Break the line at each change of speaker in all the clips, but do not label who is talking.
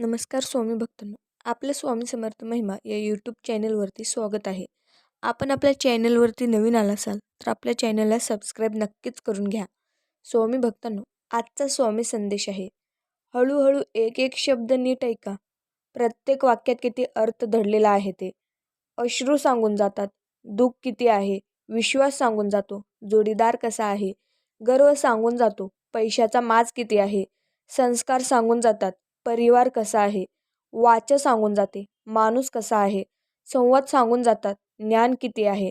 नमस्कार स्वामी भक्तांनो आपलं स्वामी समर्थ महिमा या यूट्यूब चॅनलवरती स्वागत आहे. आपण आपल्या चॅनलवरती नवीन आला असाल तर आपल्या चॅनलला सबस्क्राईब नक्कीच करून घ्या. स्वामी भक्तांनो आजचा स्वामी संदेश आहे हळूहळू एक एक शब्द नीट ऐका. प्रत्येक वाक्यात किती अर्थ धडलेला आहे ते. अश्रू सांगून जातात दुःख किती आहे विश्वास सांगून जातो जोडीदार कसा आहे गर्व सांगून जातो पैशाचा माज किती आहे संस्कार सांगून जातात परिवार कसा आहे? वाच सांगून जाते. माणूस कसा आहे? संवाद सांगून जातात. ज्ञान किती आहे?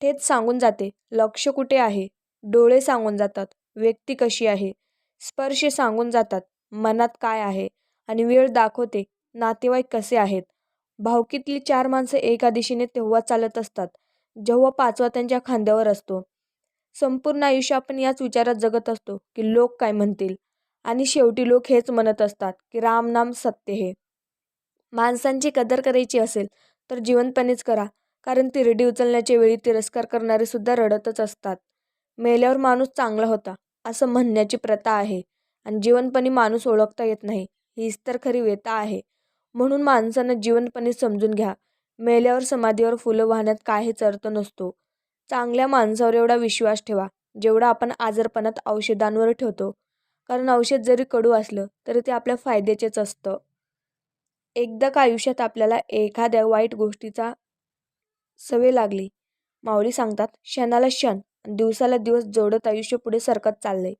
ठेच सांगून जाते. लक्ष कुठे आहे? डोळे सांगून जातात. व्यक्ती कशी आहे? स्पर्श सांगून जातात. मनात काय आहे? आणि वेळ दाखवते. नातेवाईक कसे आहेत? भावकीतली चार माणसं एका दिशेने तेव्हा चालत असतात. जेव्हा पाचवा त्यांच्या खांद्यावर असतो. संपूर्ण आयुष्य आपण याच विचारात जगत असतो की लोक काय म्हणतील? आणि शेवटी लोक हेच म्हणत असतात की रामनाम सत्य हे. माणसांची कदर करायची असेल तर जिवंतपणेच करा कारण तिरडी उचलण्याच्या वेळी तिरस्कार करणारे सुद्धा रडतच असतात. मेल्यावर माणूस चांगला होता असं म्हणण्याची प्रथा आहे आणि जीवनपणी माणूस ओळखता येत नाही हीच तर खरी व्यथा आहे. म्हणून माणसानं जीवनपणे समजून घ्या मेल्यावर समाधीवर फुलं वाहण्यात काहीच अर्थ नसतो. चांगल्या माणसावर एवढा विश्वास ठेवा जेवढा आपण आजारपणात औषधांवर ठेवतो. कारण औषध जरी कडू असलं तरी ते आपल्या फायद्याचेच असतं. एकदा का आयुष्यात आपल्याला एखाद्या वाईट गोष्टीचा सवय लागली माऊली सांगतात क्षणाला क्षण दिवसाला दिवस जोडत आयुष्य पुढे सरकत चाललंय.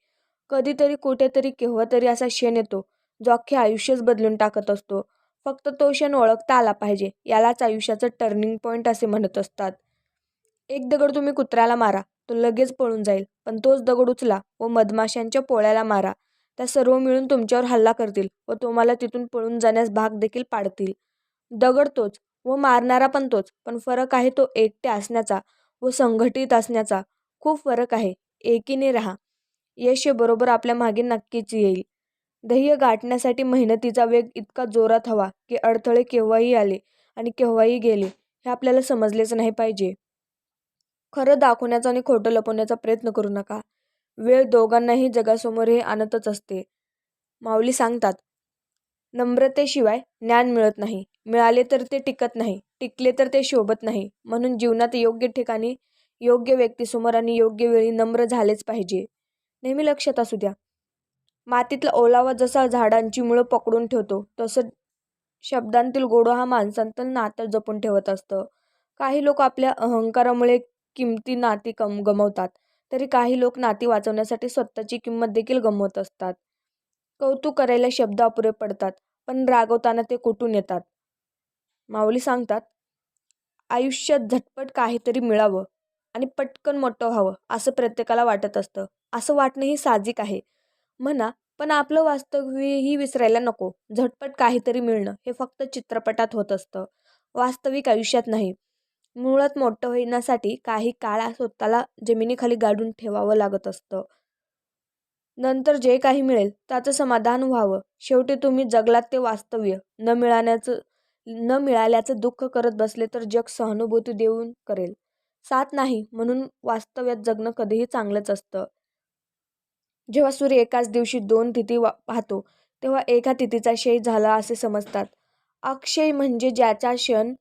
कधीतरी कुठेतरी केव्हा तरी असा क्षण येतो जो अख्खे आयुष्यच बदलून टाकत असतो. फक्त तो क्षण ओळखता आला पाहिजे यालाच आयुष्याचं टर्निंग पॉईंट असे म्हणत असतात. एक दगड तुम्ही कुत्र्याला मारा तो लगेच पळून जाईल. पण तोच दगड उचला व मधमाशांच्या पोळ्याला मारा. त्या सर्व मिळून तुमच्यावर हल्ला करतील व तुम्हाला तिथून पळून जाण्यास भाग देखील पाडतील. दगड तोच व मारणारा पण तोच पण फरक आहे तो एकटे असण्याचा व संघटित असण्याचा. खूप फरक आहे. एकीने राहा. यश बरोबर आपल्या मागे नक्कीच येईल. ध्येय गाठण्यासाठी मेहनतीचा वेग इतका जोरात हवा की अडथळे केव्हाही आले आणि केव्हाही गेले हे आपल्याला समजलेच नाही पाहिजे. खरं दाखवण्याचा आणि खोटं लपवण्याचा प्रयत्न करू नका. वेळ दोघांनाही जगासमोर हे आणतच असते. माऊली सांगतात नम्रतेशिवाय ज्ञान मिळत नाही. मिळाले तर ते टिकत नाही. टिकले तर ते शोभत नाही. म्हणून जीवनात योग्य ठिकाणी योग्य व्यक्तीसमोर आणि योग्य वेळी नम्र झालेच पाहिजे. नेहमी लक्षात असू द्या. मातीतला ओलावा जसा झाडांची मुळं पकडून ठेवतो तसं शब्दांतील गोडो हा माणसांतील नातं जपून ठेवत असतं. काही लोक आपल्या अहंकारामुळे किमती नाती कम गमवतात. तरी काही लोक नाती वाचवण्यासाठी स्वतःची किंमत देखील गमवत असतात. कौतुक करायला शब्द अपुरे पडतात पण रागवताना ते कुठून येतात? माऊली सांगतात आयुष्यात झटपट काहीतरी मिळावं आणि पटकन मोठं व्हावं असं प्रत्येकाला वाटत असतं. असं वाटणं ही साहजिक आहे. म्हणा पण आपलं वास्तव्यही विसरायला नको. झटपट काहीतरी मिळणं हे फक्त चित्रपटात होत असतं. वास्तविक आयुष्यात नाही. मुळात मोठं होण्यासाठी काही काळ स्वतःला जमिनीखाली गाडून ठेवावं लागत असतं. नंतर जे काही मिळेल त्याचं समाधान व्हावं. शेवटी तुम्ही जगलात ते वास्तव्य. न मिळाल्याचं न मिळाल्याचं दुःख करत बसले तर जग सहानुभूती देऊन करेल. साथ नाही म्हणून वास्तव्यात जगणं कधीही चांगलंच असतं. जेव्हा सूर्य एकाच दिवशी दोन तिथी वा पाहतो तेव्हा एका तिथीचा क्षय झाला असे समजतात. अक्षय म्हणजे ज्याचा क्षण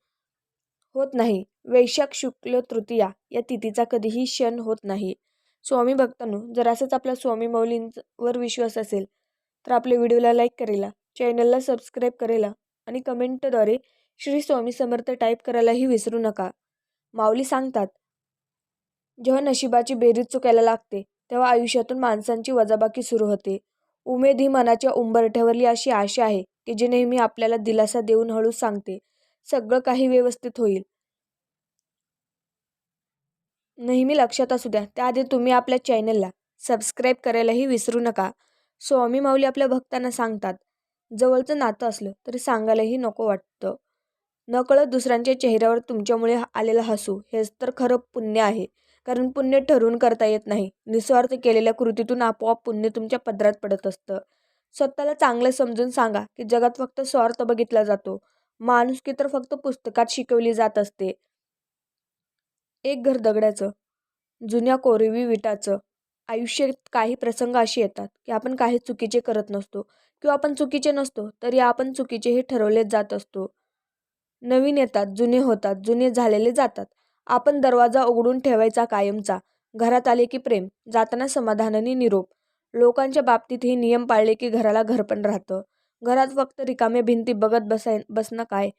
होत नाही. वैशाख शुक्ल तृतीया या तिथीचा कधीही क्षण होत नाही. स्वामी भक्तांनो जर असंच आपल्या स्वामी मौलींवर विश्वास असेल तर आपल्या व्हिडिओला लाईक करेला चॅनलला सबस्क्राईब करेला आणि कमेंटद्वारे श्री स्वामी समर्थ टाईप करायलाही विसरू नका. माऊली सांगतात जेव्हा नशिबाची बेरीज चुकायला लागते तेव्हा आयुष्यातून माणसांची वजाबाकी सुरू होते. उमेद ही मनाच्या उंबरठ्यावरली अशी आशा आहे की जी नेहमी आपल्याला दिलासा देऊन हळू सांगते. सगळं काही व्यवस्थित होईल. नेहमी लक्षात असू द्या. त्याआधी तुम्ही आपल्या चॅनलला सबस्क्राईब करायलाही विसरू नका. स्वामी माऊली आपल्या भक्तांना सांगतात जवळचं नातं असलं तरी सांगायलाही नको वाटतं. नकळत दुसऱ्यांच्या चेहऱ्यावर तुमच्यामुळे आलेलं हसू हेच तर खरं पुण्य आहे. कारण पुण्य ठरवून करता येत नाही. निस्वार्थ केलेल्या कृतीतून आपोआप पुण्य तुमच्या पदरात पडत असतं. स्वतःला चांगलं समजून सांगा की जगात फक्त स्वार्थ बघितला जातो. माणुसकी तर फक्त पुस्तकात शिकवली जात असते. एक घर दगडाचं जुन्या कोरीवी विटाचं आयुष्यात काही प्रसंग असे येतात की आपण काही चुकीचे करत नसतो किंवा आपण चुकीचे नसतो तरी आपण चुकीचेही ठरवले जात असतो. नवीन येतात जुने होतात जुने झालेले जातात. आपण दरवाजा उघडून ठेवायचा कायमचा घरात आले की प्रेम जाताना समाधानाने निरोप. लोकांच्या बाबतीतही नियम पाळले की घराला घरपण राहतं. घरात फक्त रिकाम्या भिंती बघत बसाय बसणं काय?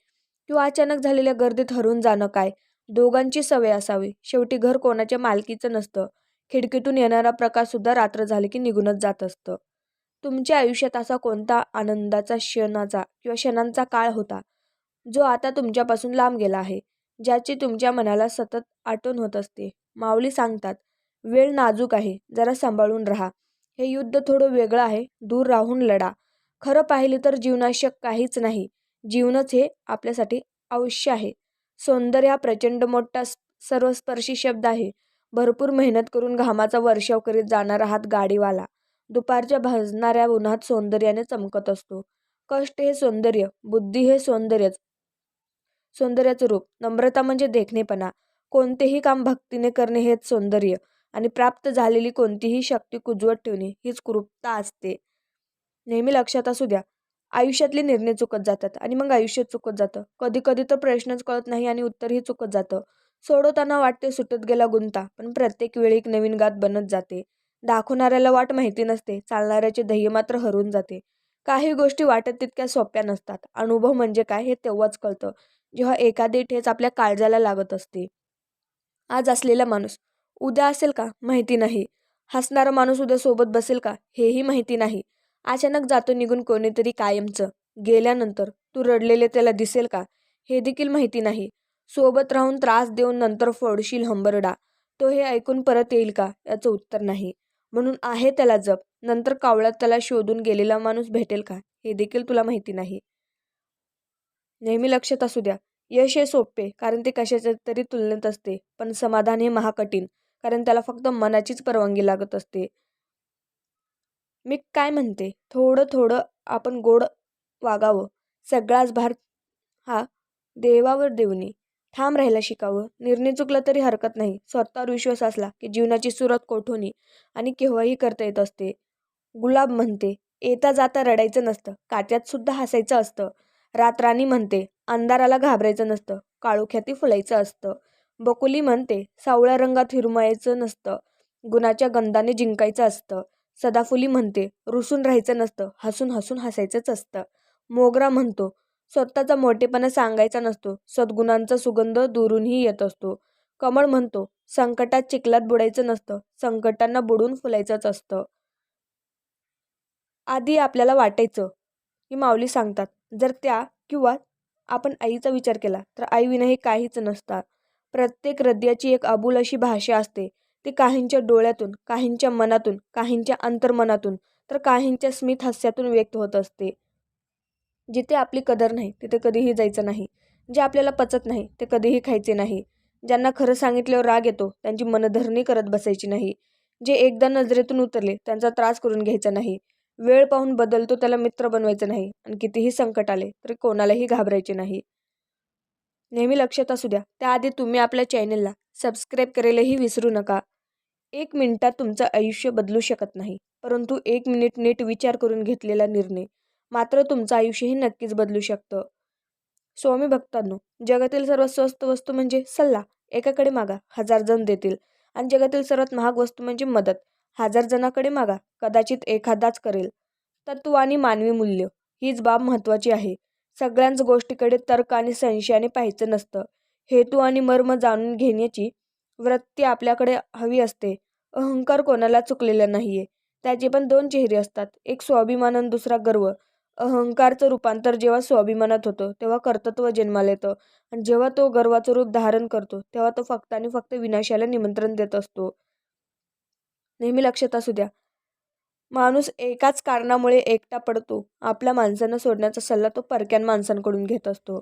किंवा अचानक झालेल्या गर्दीत हरून जाणं काय? दोघांची सवय असावी. शेवटी घर कोणाच्या मालकीचं नसतं. खिडकीतून येणारा प्रकाशसुद्धा रात्र झाली की निघूनच जात असतं. तुमच्या आयुष्यात असा कोणता आनंदाचा क्षणाचा किंवा क्षणांचा काळ होता? जो आता तुमच्यापासून लांब गेला आहे ज्याची तुमच्या मनाला सतत आठवण होत असते. माऊली सांगतात वेळ नाजूक आहे जरा सांभाळून राहा. हे युद्ध थोडं वेगळं आहे दूर राहून लढा. खरं पाहिले तर जीवनाशक काहीच नाही. जीवनच हे आपल्यासाठी अवश्य आहे. सौंदर्य हा प्रचंड मोठा सर्वस्पर्शी शब्द आहे. भरपूर मेहनत करून घामाचा वर्षाव करीत जाणारा हात गाडीवाला. दुपारच्या भाजणाऱ्या उन्हात सौंदर्याने चमकत असतो. कष्ट हे सौंदर्य बुद्धी हे सौंदर्यच सौंदर्याचं रूप. नम्रता म्हणजे देखणेपणा. कोणतेही काम भक्तीने करणे हेच सौंदर्य आणि प्राप्त झालेली कोणतीही शक्ती कुजवत ठेवणे हीच कुरूपता असते. नेहमी लक्षात असू द्या आयुष्यातले निर्णय चुकत जातात आणि मग आयुष्य चुकत जातं. कधी कधी तर प्रश्नच कळत नाही आणि उत्तरही चुकत जातं. सोडवताना वाटते सुटत गेला गुंता पण प्रत्येक वेळी एक नवीन गात बनत जाते. दाखवणाऱ्याला वाट माहिती नसते चालणाऱ्याचे ध्येय मात्र हरून जाते. काही गोष्टी वाटत तितक्या सोप्या नसतात. अनुभव म्हणजे काय हे तेव्हाच कळतं जेव्हा एखादी ठेच आपल्या काळजाला लागत असते. आज असलेला माणूस उद्या असेल का? माहिती नाही. हसणारा माणूस उद्या सोबत बसेल का? हेही माहिती नाही. अचानक जातो निघून कोणीतरी कायमचं. गेल्यानंतर तू रडलेले त्याला दिसेल का? हे देखील माहिती नाही. सोबत राहून त्रास देऊन नंतर फोडशील हंबरडा. तो हे ऐकून परत येईल का? याचं उत्तर नाही. म्हणून आहे त्याला जप. नंतर कावळ्यात त्याला शोधून गेलेला माणूस भेटेल का? हे देखील तुला माहिती नाही. नेहमी लक्षात असू द्या. यश हे सोपे कारण ते कशाच्या तरी तुलनेत असते. पण समाधान हे महाकठीण कारण त्याला फक्त मनाचीच परवानगी लागत असते. मी काय म्हणते? थोडं थोडं आपण गोड वागावं. सगळाच भार हा देवावर देऊनी. ठाम राहायला शिकावं. निर्णय चुकला तरी हरकत नाही. स्वतःवर विश्वास असला की जीवनाची सुरुवात कोठूनही आणि केव्हाही करता येत असते. गुलाब म्हणते येता जाता रडायचं नसतं. काट्यात सुद्धा हसायचं असतं. रात्राणी म्हणते अंधाराला घाबरायचं नसतं. काळोख्याती फुलायचं असतं. बकुली म्हणते सावळ्या रंगात हिरमायचं नसतं. गुणाच्या गंधाने जिंकायचं असतं. सदाफुली म्हणते रुसून राहायचं नसतं हसून हसून हसायचंच असतं. मोगरा म्हणतो स्वतःचा मोठेपणा सांगायचा नसतो सद्गुणांचा सुगंध दुरूनही येत असतो. कमळ म्हणतो संकटात चिखलात बुडायचं नसतं संकटांना बुडून फुलायचंच असतं. आधी आपल्याला वाटायचं की माऊली सांगतात जर त्या किंवा आपण आईचा विचार केला तर आईविनाही काहीच नसतात प्रत्येक हृदयाची एक अबूल अशी भाषा असते ते काहींच्या डोळ्यातून काहींच्या मनातून काहींच्या अंतर्मनातून तर काहींच्या स्मित हास्यातून व्यक्त होत असते. जिथे आपली कदर नाही तिथे कधीही जायचं नाही. जे आपल्याला पचत नाही ते कधीही खायचे नाही. ज्यांना खरं सांगितल्यावर राग येतो त्यांची मनधरणी करत बसायची नाही. जे एकदा नजरेतून उतरले त्यांचा त्रास करून घ्यायचा नाही. वेळ पाहून बदलतो त्याला मित्र बनवायचं नाही. आणि कितीही संकट आले तरी कोणालाही घाबरायचे नाही. नेहमी लक्षात असू द्या. त्याआधी तुम्ही आपल्या चॅनलला सबस्क्राईब करायलाही विसरू नका. एक मिनिटात तुमचं आयुष्य बदलू शकत नाही. परंतु एक मिनिट नीट विचार करून घेतलेला निर्णय. मात्र तुमचं आयुष्यही नक्कीच बदलू शकतं. स्वामी भक्तांनो जगातील सर्वात स्वस्त वस्तू म्हणजे सल्ला. एकाकडे मागा हजार जण देतील. आणि जगातील सर्वात महाग वस्तू म्हणजे मदत. हजार जणाकडे मागा कदाचित एखादाच करेल. तत्व आणि मानवी मूल्य हीच बाब महत्त्वाची आहे. सगळ्यांच गोष्टीकडे तर्क आणि संशयाने पाहायचं नसतं. हेतू आणि मर्म जाणून घेण्याची वृत्ती आपल्याकडे हवी असते. अहंकार कोणाला चुकलेला नाही आहे त्याचे पण दोन चेहरे असतात. एक स्वाभिमान आणि दुसरा गर्व. अहंकारचं रूपांतर जेव्हा स्वाभिमानात होतं तेव्हा कर्तत्व जन्माला येतं. आणि जेव्हा तो गर्वाचं रूप धारण करतो तेव्हा तो फक्त आणि फक्त विनाशाला निमंत्रण देत असतो. नेहमी लक्षात असू द्या. माणूस एकाच कारणामुळे एकटा पडतो. आपल्या माणसांना सोडण्याचा सल्ला तो परक्यान माणसांकडून घेत असतो.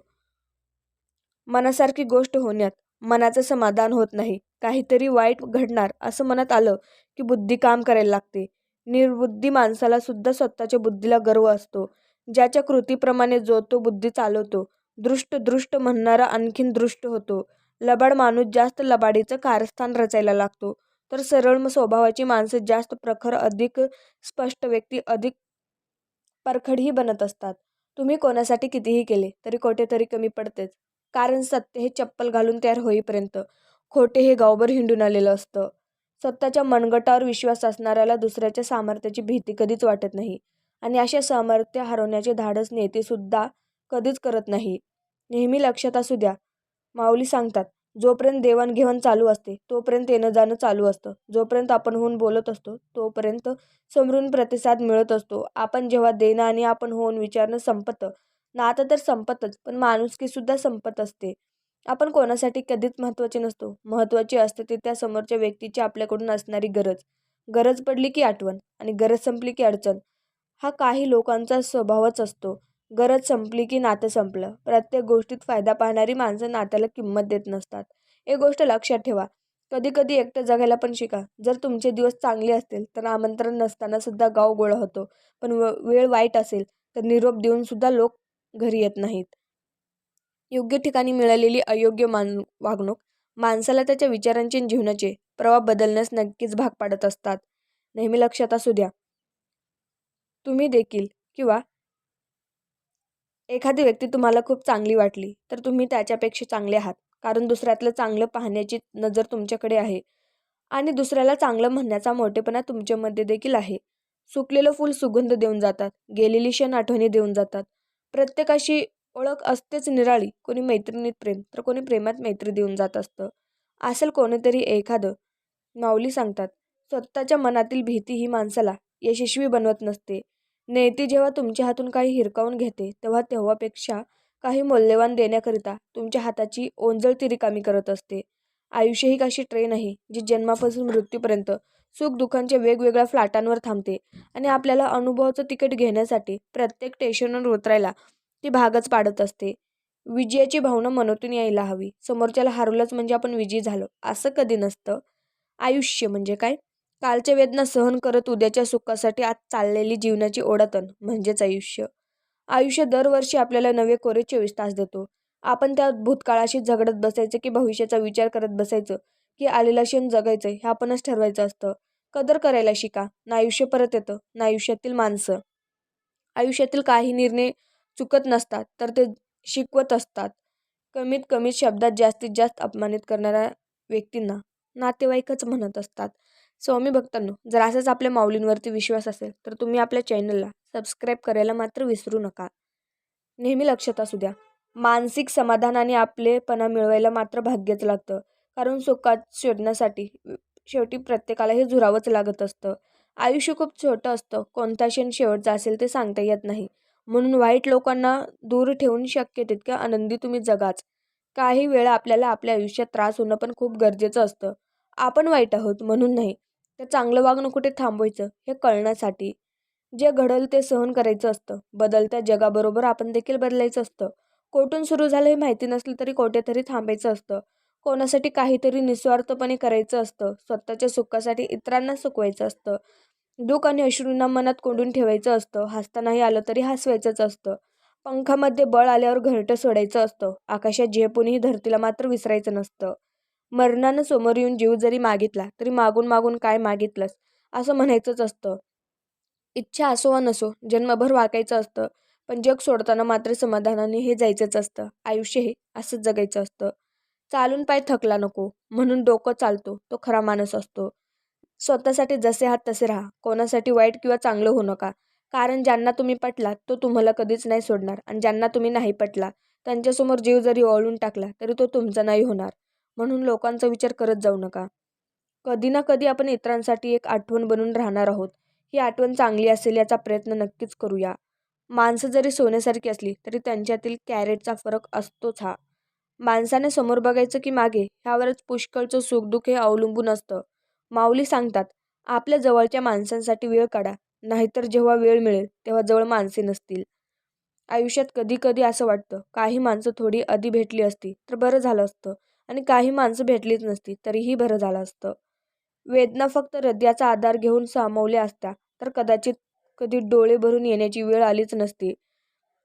मनासारखी गोष्ट होण्यात मनाचं समाधान होत नाही. काहीतरी वाईट घडणार असं मनात आलं की बुद्धी काम करायला लागते. निर्बुद्धी माणसाला सुद्धा स्वतःच्या बुद्धीला गर्व असतो. ज्याच्या कृतीप्रमाणे जो तो बुद्धी चालवतो दृष्ट दृष्ट म्हणणारा आणखीन दृष्ट होतो. लबाड माणूस जास्त लबाडीचं कारस्थान रचायला लागतो. तर सरळ स्वभावाची माणसं जास्त प्रखर अधिक स्पष्ट व्यक्ती अधिक परखडही बनत असतात. तुम्ही कोणासाठी कितीही केले तरी कोठेतरी कमी पडतेच. कारण सत्य हे चप्पल घालून तयार होईपर्यंत. खोटे हे गावभर हिंडून आलेलं असतं. स्वतःच्या मनगटावर विश्वास असणाऱ्याला दुसऱ्याच्या सामर्थ्याची भीती कधीच वाटत नाही. आणि अशा सामर्थ्य हरवण्याचे धाडस नेतेसुद्धा कधीच करत नाही. नेहमी लक्षात असू द्या. माऊली सांगतात जोपर्यंत देवाणघेवाण चालू असते तोपर्यंत येणं जाणं चालू असतं. जोपर्यंत आपण होऊन बोलत असतो तोपर्यंत समरून प्रतिसाद मिळत असतो. आपण जेव्हा देणं आणि आपण होऊन विचारणं संपतं. नातं तर संपतच पण माणुसकीसुद्धा संपत असते. आपण कोणासाठी कधीच महत्त्वाचे नसतो. महत्त्वाची असते ते त्या समोरच्या व्यक्तीची आपल्याकडून असणारी गरज. गरज पडली की आठवण आणि गरज संपली की अडचण. हा काही लोकांचा स्वभावच असतो. गरज संपली की नातं संपलं. प्रत्येक गोष्टीत फायदा पाहणारी माणसं नात्याला किंमत देत नसतात. एक गोष्ट लक्षात ठेवा. कधी कधी एकटं जगायला पण शिका. जर तुमचे दिवस चांगले असतील तर आमंत्रण नसताना सुद्धा गाव गोळा होतो. पण वेळ वाईट असेल तर निरोप देऊन सुद्धा लोक घरी येत नाहीत. योग्य ठिकाणी मिळालेली अयोग्य मान वागणूक माणसाला त्याच्या विचारांचे जीवनाचे प्रवाह बदलण्यास नक्कीच भाग पाडत असतात. नेहमी लक्षात असू द्या. तुम्ही देखील किंवा एखादी व्यक्ती तुम्हाला खूप चांगली वाटली तर तुम्ही त्याच्यापेक्षा चांगले आहात. कारण दुसऱ्यातलं चांगलं पाहण्याची नजर तुमच्याकडे आहे. आणि दुसऱ्याला चांगलं म्हणण्याचा मोठेपणा तुमच्यामध्ये देखील आहे. सुकलेलं फूल सुगंध देऊन जातात गेलेली क्षण आठवणी देऊन जातात. प्रत्येकाशी ओळख असतेच निराळी कोणी मैत्रिणीत प्रेम तर कोणी प्रेमात मैत्री देऊन जात असतं. असेल कोणीतरी एखादं. माऊली सांगतात स्वतःच्या मनातील भीती ही माणसाला यशस्वी बनवत नसते. नेती जेव्हा तुमच्या हातून काही हिरकावून घेते तेव्हा तेव्हापेक्षा काही मौल्यवान देण्याकरिता तुमच्या हाताची ओंजळ ती रिकामी करत असते. आयुष्य ही काशी ट्रेन आहे जी जन्मापासून मृत्यूपर्यंत सुखदुःखांच्या वेगवेगळ्या फ्लॅटांवर थांबते आणि आपल्याला अनुभवाचं तिकीट घेण्यासाठी प्रत्येक स्टेशनवर उतरायला ती भागच पाडत असते. विजयाची भावना मनोतून यायला हवी. समोरच्याला हरवलंच म्हणजे आपण विजयी झालो. असं कधी नसतं. आयुष्य म्हणजे काय? कालच्या वेदना सहन करत उद्याच्या सुखासाठी आज चाललेली जीवनाची ओढातण म्हणजेच आयुष्य. आयुष्य दरवर्षी आपल्याला नवे कोरे चोवीस तास देतो. आपण त्या भूतकाळाशी झगडत बसायचं की भविष्याचा विचार करत बसायचं की आलेला क्षण जगायचं हे आपणच ठरवायचं असतं. कदर करायला शिका. ना आयुष्य परत येतं ना आयुष्यातील माणसं. आयुष्यातील काही निर्णय चुकत नसतात तर ते शिकवत असतात. कमीत कमी शब्दात जास्तीत जास्त अपमानित करणाऱ्या व्यक्तींना नातेवाईकच म्हणत असतात. स्वामी भक्तांनो जर असाच आपल्या माऊलींवरती विश्वास असेल तर तुम्ही आपल्या चॅनलला सबस्क्राईब करायला मात्र विसरू नका. नेहमी लक्षात असू द्या मानसिक समाधान आणि आपलेपणा मिळवायला मात्र भाग्यच लागतं. कारण सुखात शोधण्यासाठी शेवटी प्रत्येकाला हे झुरावंच लागत असतं. आयुष्य खूप छोटं असतं कोणता क्षण शेवटचा असेल ते सांगता येत नाही. म्हणून वाईट लोकांना दूर ठेवून शक्य तितक्या आनंदी तुम्ही जगाच. काही वेळा आपल्याला आपल्या आयुष्यात त्रास होणं पण खूप गरजेचं असतं. आपण वाईट आहोत म्हणून नाही तर चांगलं वागणं कुठे थांबवायचं हे कळण्यासाठी. जे घडल ते सहन करायचं असतं. बदलत्या जगाबरोबर आपण देखील बदलायचं असतं. कोठून सुरू झालं हे माहिती नसलं तरी कोठेतरी थांबायचं असतं. कोणासाठी काहीतरी निस्वार्थपणे करायचं असतं. स्वतःच्या सुखासाठी इतरांना सुकवायचं असतं. दुःख आणि अश्रूंना मनात कोंडून ठेवायचं असतं. हसतानाही आलं तरी हसवायचंच असतं. पंखामध्ये बळ आल्यावर घरटं सोडायचं असतं. आकाशात झेपूनही धरतीला मात्र विसरायचं नसतं. मरणानं समोर येऊन जीव जरी मागितला तरी मागून मागून काय मागितलंस? असं म्हणायचंच असतं. इच्छा असो वा नसो जन्मभर वाकायचं असतं. पण जग सोडताना मात्र समाधानाने हे जायचंच असतं. आयुष्य हे असंच जगायचं असतं. चालून पाय थकला नको. म्हणून डोकं चालतो. तो खरा माणूस असतो. स्वतःसाठी जसे आहात तसे राहा. कोणासाठी वाईट किंवा चांगलं होऊ नका. कारण ज्यांना तुम्ही पटलात तो तुम्हाला कधीच नाही सोडणार. आणि ज्यांना तुम्ही नाही पटला त्यांच्यासमोर जीव जरी ओळून टाकला तरी तो तुमचा नाही होणार. म्हणून लोकांचा विचार करत जाऊ नका. कधी ना कधी आपण इतरांसाठी एक आठवण बनून राहणार आहोत. ही आठवण चांगली असेल याचा प्रयत्न नक्कीच करूया. माणसं जरी सोन्यासारखी असली तरी त्यांच्यातील कॅरेटचा फरक असतोच हा. माणसाने समोर बघायचं की मागे ह्यावरच पुष्कळचं सुखदुःख हे अवलंबून असतं. माऊली सांगतात आपल्या जवळच्या माणसांसाठी वेळ काढा. नाहीतर जेव्हा वेळ मिळेल तेव्हा जवळ माणसे नसतील. आयुष्यात कधी कधी असं वाटतं काही माणसं थोडी आधी भेटली असती तर बरं झालं असतं. आणि काही माणसं भेटलीच नसती तरीही बरं झालं असतं वेदना फक्त हृदयाचा आधार घेऊन सामावल्या असत्या तर कदाचित कधी डोळे भरून येण्याची वेळ आलीच नसती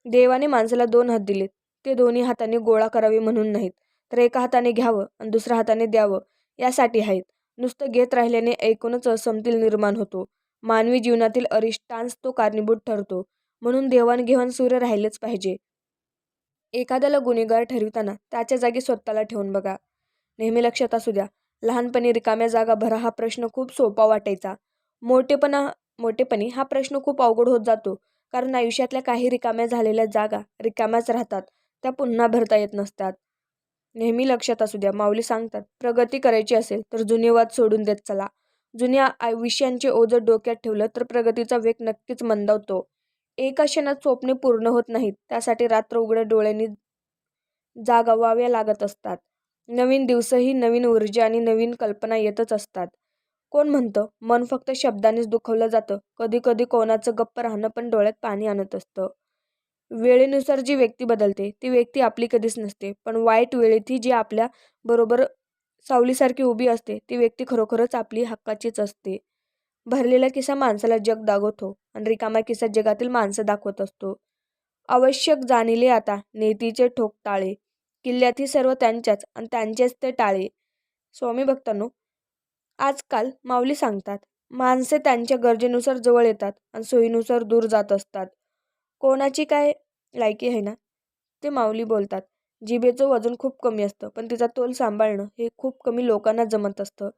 देवाने माणसाला दोन हात दिलेत ते दोन्ही हाताने गोळा करावे म्हणून नाहीत तर एका हाताने घ्यावं आणि दुसऱ्या हाताने द्यावं यासाठी आहेत नुसतं घेत राहिल्याने ऐकूनच असमतील निर्माण होतो. मानवी जीवनातील अरिष्टांस तो कारणीभूत ठरतो. म्हणून देवाणघेवाण सूर्य राहिलेच पाहिजे. एखाद्याला गुन्हेगार ठरविताना त्याच्या जागी स्वतःला ठेवून बघा. नेहमी लक्षात असू द्या, लहानपणी रिकाम्या जागा भरा हा प्रश्न खूप सोपा वाटायचा. मोठेपणा मोठेपणी हा प्रश्न खूप अवघड होत जातो कारण आयुष्यातल्या काही रिकाम्या झालेल्या जागा रिकाम्याच राहतात, त्या पुन्हा भरता येत नसतात. नेहमी लक्षात असू द्या, माऊली सांगतात, प्रगती करायची असेल तर जुने वाद सोडून देत चला. जुन्या विषयांचे ओझं डोक्यात ठेवलं तर प्रगतीचा वेग नक्कीच मंदावतो. एका क्षणात स्वप्ने पूर्ण होत नाहीत, त्यासाठी रात्र उघड्या डोळ्यांनी जागवाव्या लागत असतात. नवीन दिवसही नवीन ऊर्जा आणि नवीन कल्पना येतच असतात. कोण म्हणतं, मन फक्त शब्दांनीच दुखवलं जातं. कधी कधी कोणाचं गप्प राहणं पण डोळ्यात पाणी आणत असतं. वेळेनुसार जी व्यक्ती बदलते, ती व्यक्ती आपली कधीच नसते. पण वाईट वेळेतही जी आपल्या बरोबर सावलीसारखी उभी असते, ती व्यक्ती खरोखरच आपली हक्काचीच असते. भरलेला किस्सा माणसाला जग दाखवतो आणि रिकामा किस्सा जगातील माणसं दाखवत असतो. आवश्यक जाणिले आता नेतीचे ठोक टाळे. किल्ल्यातही सर्व त्यांच्याच आणि त्यांचेच ते टाळे. स्वामी भक्तांनो, आजकाल माऊली सांगतात, माणसे त्यांच्या गरजेनुसार जवळ येतात आणि सोयीनुसार दूर जात असतात. कोणाची काय लायकी आहे ना, ते माऊली बोलतात. जिभेचं वजन खूप कमी असतं, पण तिचा तोल सांभाळणं हे खूप कमी लोकांना जमत असतं.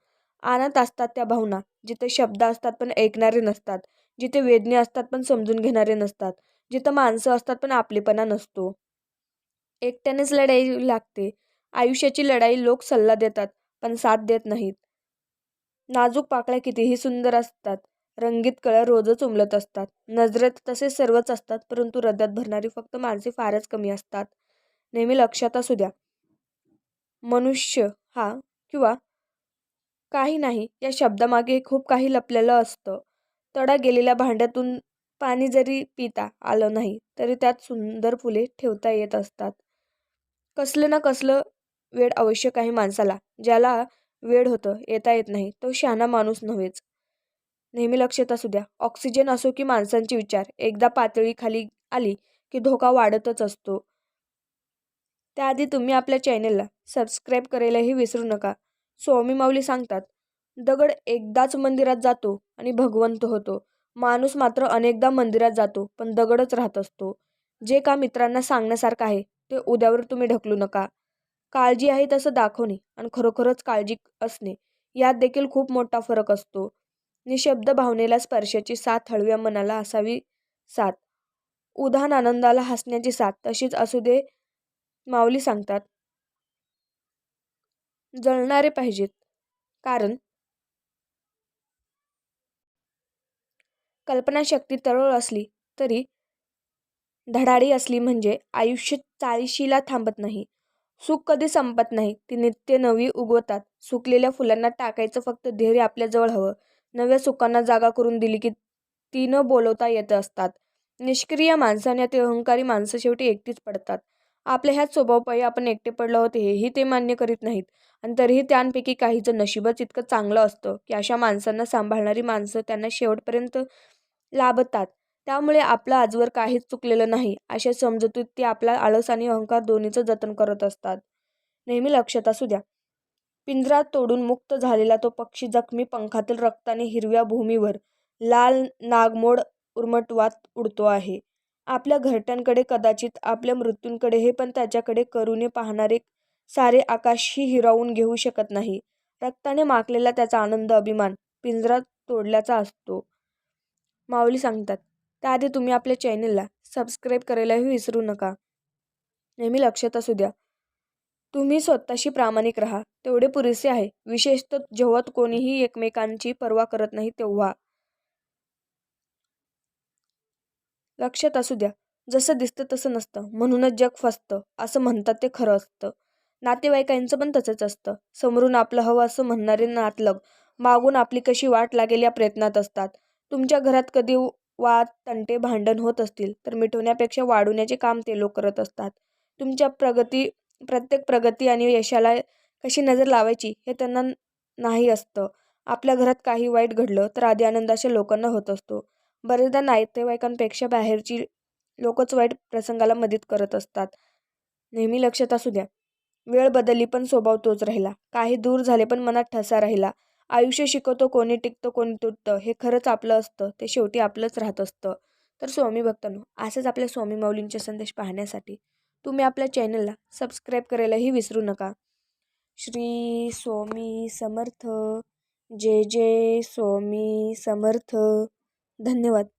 आणत असतात त्या भावना, जिथे शब्द असतात पण ऐकणारे नसतात, जिथे वेदने असतात पण समजून घेणारे नसतात, जिथं माणसं असतात पण आपलेपणा नसतो. एकट्यानेच लढाई लागते. आयुष्याची लढाई लोक सल्ला देतात, पण साथ देत नाहीत. नाजूक पाकळ्या कितीही सुंदर असतात, रंगीत कळ्या रोजच उमलत असतात. नजरेत तसे सर्वच असतात, परंतु हृदयात भरणारी फक्त माणसे फारच कमी असतात. नेहमी लक्षात असू द्या, मनुष्य हा किंवा काही नाही या शब्दामागे खूप काही लपलेलं असतं. तडा गेलेल्या भांड्यातून पाणी जरी पिता आलं नाही, तरी त्यात सुंदर फुले ठेवता येत असतात. कसलं ना कसलं वेळ आवश्यक आहे माणसाला. ज्याला वेळ होतं, येता येत नाही, तो शहाणा माणूस नव्हेच. नेहमी लक्षात असू द्या, ऑक्सिजन असो की माणसांचे विचार, एकदा पातळी खाली आली की धोका वाढतच असतो. त्याआधी तुम्ही आपल्या चॅनेलला सबस्क्राईब करायलाही विसरू नका. स्वामी माऊली सांगतात, दगड एकदाच मंदिरात जातो आणि भगवंत होतो. माणूस मात्र अनेकदा मंदिरात जातो, पण दगडच राहत असतो. जे का मित्रांना सांगण्यासारखं आहे, ते उद्यावर तुम्ही ढकलू नका. काळजी आहे तसं दाखवणे आणि खरोखरच काळजी असणे, यात देखील खूप मोठा फरक असतो. निःशब्द भावनेला स्पर्शाची साथ, हळव्या मनाला असावी साथ, उधाण आनंदाला हसण्याची साथ तशीच असू दे. माऊली सांगतात, जळणारे पाहिजेत, कारण कल्पनाशक्ती तरळ असली तरी धडाडी असली म्हणजे आयुष्य चाळीशीला थांबत नाही. सुख कधी संपत नाही, ती नित्य नवी उगवतात. सुकलेल्या फुलांना टाकायचं फक्त धैर्य आपल्याजवळ हवं. नव्या सुखांना जागा करून दिली की ती न बोलवता येत असतात. निष्क्रिय माणसाने ते अहंकारी माणसं शेवटी एकटीच पडतात. आपल्या ह्याच स्वभावपायी आपण एकटे पडलो आहोत हेही ते मान्य करीत नाहीत. आणि तरीही त्यांपैकी काहीचं नशीबच इतकं चांगलं असतं की अशा माणसांना सांभाळणारी माणसं त्यांना शेवटपर्यंत लाभतात. त्यामुळे आपलं आजवर काहीच चुकलेलं नाही, अशा समजुतीत ते आपला आळस आणि अहंकार दोन्हीचं जतन करत असतात. नेहमी लक्षात असू द्या, पिंजरा तोडून मुक्त झालेला तो पक्षी जखमी पंखातील रक्ताने हिरव्या भूमीवर लाल नागमोड उर्मटवात उडतो आहे. आपल्या घरट्यांकडे कदाचित आपल्या मृत्यूंकडे हे पण त्याच्याकडे करुणे पाहणारे सारे आकाशही हिरावून घेऊ शकत नाही. रक्ताने माखलेला त्याचा आनंद अभिमान पिंजरा तोडल्याचा असतो. माऊली सांगतात, त्याआधी तुम्ही आपल्या चॅनेलला सबस्क्राईब करायलाही विसरू नका. नेहमी लक्षात असू द्या, तुम्ही स्वतःशी प्रामाणिक राहा, तेवढे पुरेसे आहे. विशेषतः जेव्हा कोणीही एकमेकांची पर्वा करत नाही तेव्हा. लक्षात असू द्या, जसं दिसतं तसं नसतं, म्हणूनच जग फसतं असं म्हणतात ते खरं असतं. नातेवाईकांचं पण तसंच असतं. समोरून आपलं हवं असं म्हणणारे नातलग मागून आपली कशी वाट लागेल या प्रयत्नात असतात. तुमच्या घरात कधी वाद, तंटे, भांडण होत असतील तर मिटवण्यापेक्षा वाढवण्याचे काम ते लोक करत असतात. तुमच्या प्रगती प्रत्येक प्रगती आणि यशाला कशी नजर लावायची हे त्यांना नाही असतं. आपल्या घरात काही वाईट घडलं तर आधी आनंदाच्या लोकांना होत असतो. बरेचदा नातेवाईकांपेक्षा बाहेरची लोकच वाईट प्रसंगाला मदत करत असतात. नेहमी लक्षात असू द्या, वेळ बदलली पण स्वभाव तोच राहिला. काही दूर झाले पण मनात ठसा राहिला. आयुष्य शिकवतो कोणी टिकतं कोणी तुटतं. हे खरंच आपलं असतं. ते शेवटी आपलंच राहत असतं. तर स्वामी भक्तांनो असंच आपल्या स्वामी माऊलींचे संदेश पाहण्यासाठी तुम्ही आपल्या चॅनलला सबस्क्राईब करायलाही विसरू नका. श्री स्वामी समर्थ. जय जय स्वामी समर्थ. धन्यवाद.